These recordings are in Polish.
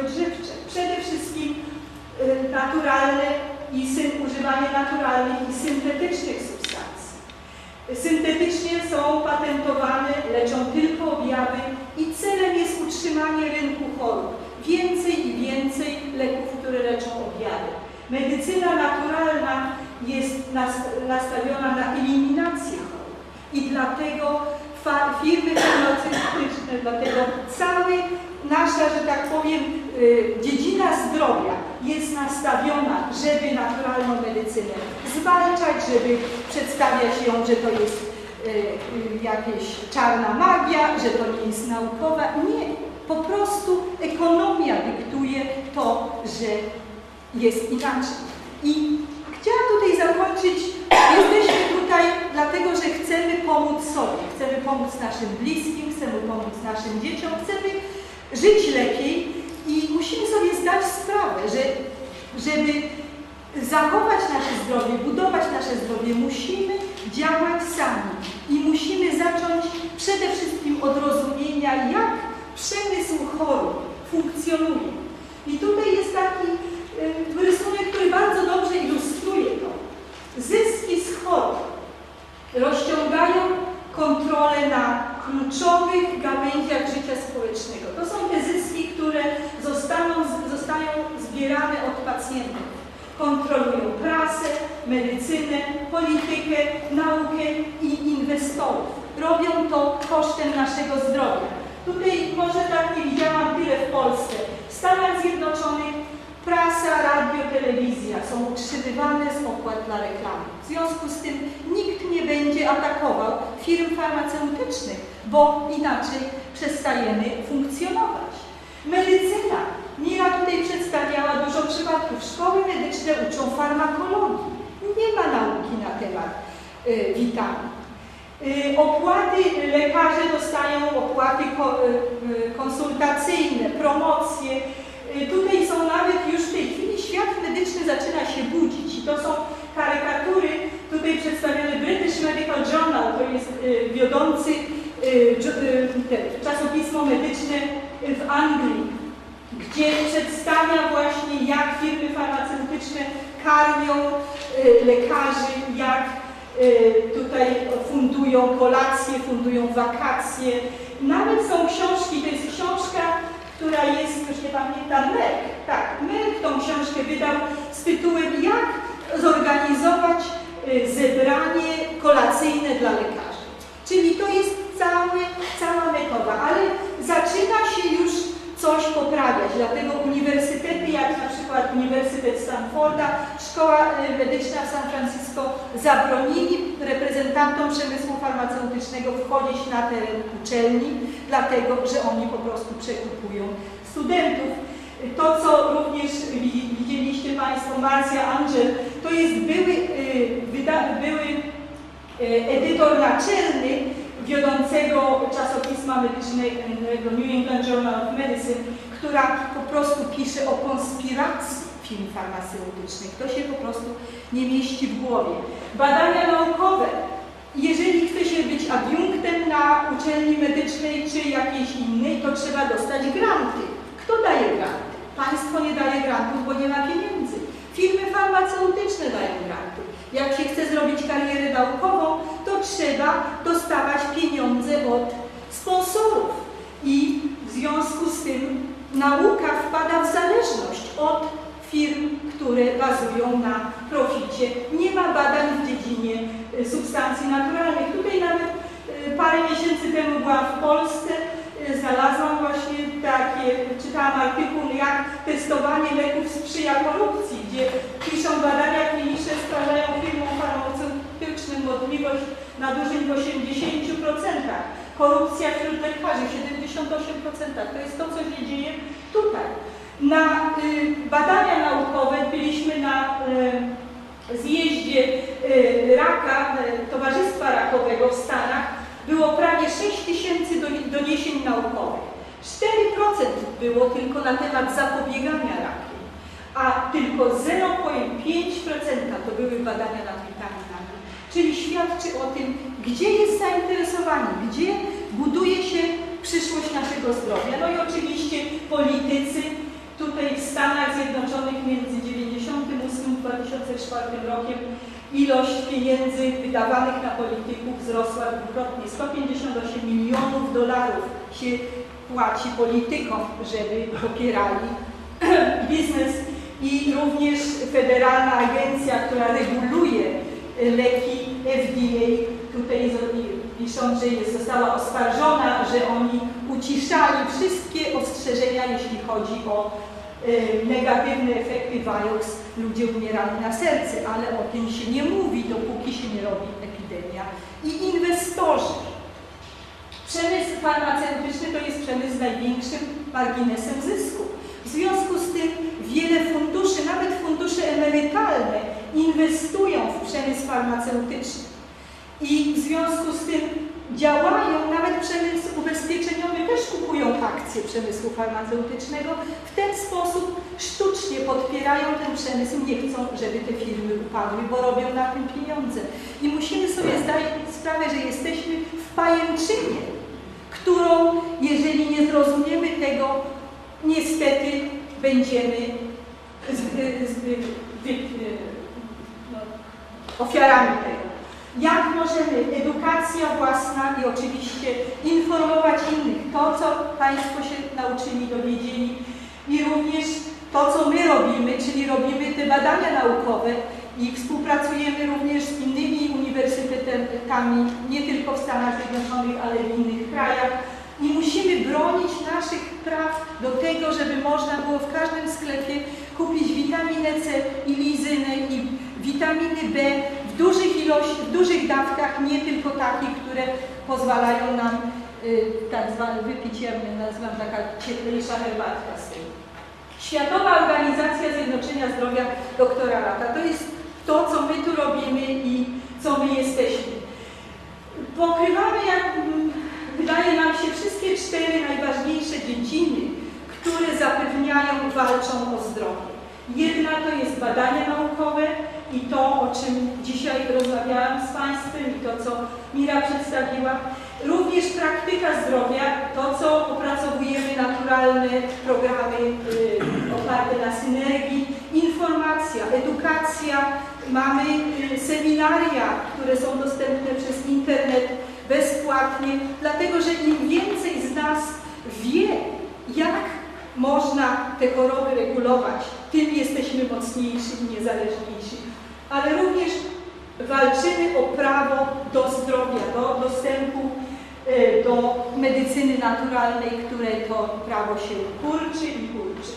odżywcze. Przede wszystkim y, naturalne i syn, używanie naturalnych i syntetycznych substancji. Syntetycznie są patentowane, leczą tylko objawy i celem jest utrzymanie rynku chorób. Więcej i więcej leków, które leczą objawy. Medycyna naturalna jest nastawiona na eliminację chorób i dlatego firmy farmaceutyczne, dlatego cały nasza, że tak powiem, dziedzina zdrowia jest nastawiona, żeby naturalną medycynę zwalczać, żeby przedstawiać ją, że to jest y, y, jakaś czarna magia, że to nie jest naukowa. Nie, po prostu ekonomia dyktuje to, że jest inaczej. I chciałam tutaj zakończyć, jesteśmy tutaj dlatego, że chcemy pomóc sobie, chcemy pomóc naszym bliskim, chcemy pomóc naszym dzieciom, chcemy żyć lepiej musimy sobie zdać sprawę, że żeby zachować nasze zdrowie, budować nasze zdrowie, musimy działać sami i musimy zacząć przede wszystkim od rozumienia, jak przemysł chorób funkcjonuje. I tutaj jest taki y, rysunek, który bardzo dobrze ilustruje to. Zyski z chorób rozciągają kontrolę na kluczowych gałęziach życia społecznego. To są te zyski, które zostają zbierane od pacjentów. Kontrolują prasę, medycynę, politykę, naukę i inwestorów. Robią to kosztem naszego zdrowia. Tutaj może tak nie widziałam tyle w Polsce. W Stanach Zjednoczonych prasa, radio, telewizja są utrzymywane z opłat dla reklamy. W związku z tym nikt nie będzie atakował firm farmaceutycznych, bo inaczej przestajemy funkcjonować. Medycyna. Mira tutaj przedstawiała dużo przypadków. Szkoły medyczne uczą farmakologii. Nie ma nauki na temat y, witamin. Y, opłaty lekarze dostają opłaty y, konsultacyjne, promocje. Tutaj są nawet już w tej chwili świat medyczny zaczyna się budzić i to są karykatury, tutaj przedstawiony British Medical Journal, to jest wiodący czasopismo medyczne w Anglii, gdzie przedstawia właśnie jak firmy farmaceutyczne karmią lekarzy, jak tutaj fundują kolacje, fundują wakacje. Nawet są książki, to jest książka, która jest, już nie pamiętam, Merck. Tak, Merck tą książkę wydał z tytułem Jak zorganizować zebranie kolacyjne dla lekarzy. Czyli to jest cały, cała metoda, ale zaczyna się już coś poprawiać. Dlatego uniwersytety, jak na przykład Uniwersytet Stanforda, Szkoła y, Medyczna w San Francisco zabronili reprezentantom przemysłu farmaceutycznego wchodzić na teren uczelni, dlatego że oni po prostu przekupują studentów. To, co również widzieliście Państwo, Marcia Angel, to jest były, y, były y, edytor naczelny wiodącego czasopisma medycznego New England Journal of Medicine, która po prostu pisze o konspiracji firm farmaceutycznych. To się po prostu nie mieści w głowie. Badania naukowe. Jeżeli chce się być adiunktem na uczelni medycznej czy jakiejś innej, to trzeba dostać granty. Kto daje granty? Państwo nie daje grantów, bo nie ma pieniędzy. Firmy farmaceutyczne dają granty. Jak się chce zrobić karierę naukową, to trzeba dostawać pieniądze od sponsorów. I w związku z tym nauka wpada w zależność od firm, które bazują na proficie. Nie ma badań w dziedzinie y, substancji naturalnych. Tutaj nawet y, parę miesięcy temu byłam w Polsce, y, znalazłam właśnie takie, czytałam artykuł, jak testowanie leków sprzyja korupcji, gdzie piszą badania kliniczne stwarzają firmom farmaceutycznym możliwość nadużyć w 80%. Korupcja wśród lekarzy 78%. To jest to, co się dzieje tutaj. Na y, badania naukowe byliśmy na y, zjeździe y, raka, y, Towarzystwa Rakowego w Stanach. Było prawie 6 tysięcy doniesień naukowych. 4% było tylko na temat zapobiegania rakiem, a tylko 0,5% to były badania nad świadczy o tym, gdzie jest zainteresowanie, gdzie buduje się przyszłość naszego zdrowia. No i oczywiście politycy tutaj w Stanach Zjednoczonych między 98 a 2004 rokiem ilość pieniędzy wydawanych na polityków wzrosła dwukrotnie. 158 milionów dolarów się płaci politykom, żeby popierali biznes i również Federalna Agencja, która reguluje leki FDA, tutaj piszą, że jest, została oskarżona, że oni uciszali wszystkie ostrzeżenia, jeśli chodzi o y, negatywne efekty Vioxx. Ludzie umierali na serce, ale o tym się nie mówi, dopóki się nie robi epidemia. I inwestorzy. Przemysł farmaceutyczny to jest przemysł z największym marginesem zysku. W związku z tym wiele funduszy, nawet fundusze emerytalne, inwestują w przemysł farmaceutyczny. I w związku z tym działają, nawet przemysł ubezpieczeniowy też kupują akcje przemysłu farmaceutycznego. W ten sposób sztucznie podpierają ten przemysł, nie chcą, żeby te firmy upadły, bo robią na tym pieniądze. I musimy sobie zdać sprawę, że jesteśmy w pajęczynie, którą, jeżeli nie zrozumiemy tego, niestety będziemy z, z, z, ofiarami tego. Jak możemy, edukacja własna i oczywiście informować innych, to co Państwo się nauczyli, dowiedzieli i również to co my robimy, czyli robimy te badania naukowe i współpracujemy również z innymi uniwersytetami, nie tylko w Stanach Zjednoczonych, ale w innych krajach, i musimy bronić naszych praw do tego, żeby można było w każdym sklepie kupić witaminę C i lizynę i witaminy B w dużych ilościach, w dużych dawkach, nie tylko takich, które pozwalają nam y, tak zwane wypić, ja nazywam taka cieplejsza herbatka z tym. Światowa Organizacja Zjednoczenia Zdrowia doktora Lata. To jest to, co my tu robimy i co my jesteśmy. Pokrywamy, jak wydaje nam się, wszystkie cztery najważniejsze dziedziny, które zapewniają, walczą o zdrowie. Jedna to jest badania naukowe i to, o czym dzisiaj rozmawiałam z Państwem i to, co Mira przedstawiła. Również praktyka zdrowia, to, co opracowujemy, naturalne programy y, oparte na synergii, informacja, edukacja, mamy y, seminaria, które są dostępne przez internet, bezpłatnie, dlatego że im więcej z nas wie, jak można te choroby regulować, tym jesteśmy mocniejsi i niezależniejsi. Ale również walczymy o prawo do zdrowia, do dostępu e, do medycyny naturalnej, które to prawo się kurczy i kurczy.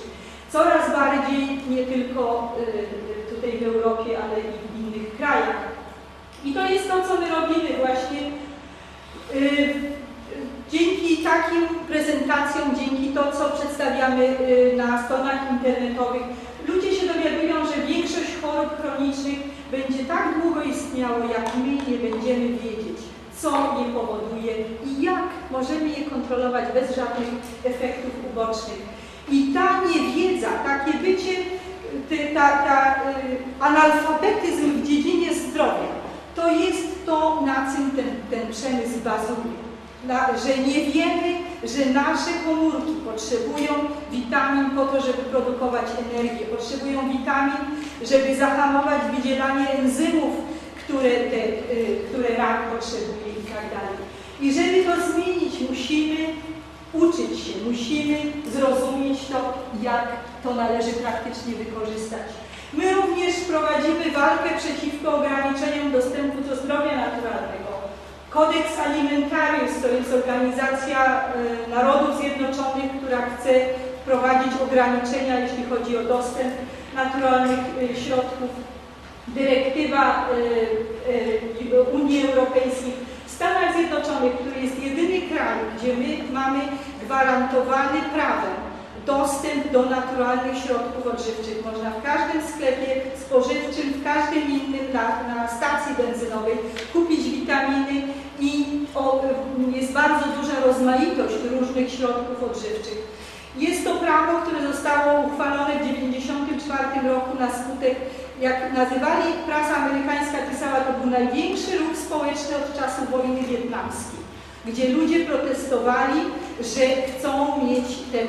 Coraz bardziej, nie tylko e, tutaj w Europie, ale i w innych krajach. I to jest to, co my robimy właśnie Y, takim prezentacjom, dzięki to, co przedstawiamy y, na stronach internetowych, ludzie się dowiadują, że większość chorób chronicznych będzie tak długo istniało, jak my nie będziemy wiedzieć, co je powoduje i jak możemy je kontrolować bez żadnych efektów ubocznych. I ta niewiedza, takie bycie, ta, ta, y, analfabetyzm w dziedzinie zdrowia, to jest to, na czym ten, ten przemysł bazuje. Że nie wiemy, że nasze komórki potrzebują witamin po to, żeby produkować energię, potrzebują witamin, żeby zahamować wydzielanie enzymów, które, te, y, które rak potrzebuje i tak dalej. I żeby to zmienić, musimy uczyć się, musimy zrozumieć to, jak to należy praktycznie wykorzystać. My również prowadzimy walkę przeciwko ograniczeniom dostępu do zdrowia naturalnego. Kodeks Alimentarius to jest organizacja y, Narodów Zjednoczonych, która chce wprowadzić ograniczenia, jeśli chodzi o dostęp naturalnych y, środków. Dyrektywa y, Unii Europejskiej. W Stanach Zjednoczonych, który jest jedyny kraj, gdzie my mamy gwarantowany prawem dostęp do naturalnych środków odżywczych. Można w każdym sklepie spożywczym, w każdym innym, na, na stacji benzynowej kupić witaminy i o, jest bardzo duża rozmaitość różnych środków odżywczych. Jest to prawo, które zostało uchwalone w 1994 roku na skutek, jak nazywali, prasa amerykańska pisała, to był największy ruch społeczny od czasu wojny wietnamskiej, gdzie ludzie protestowali, że chcą mieć ten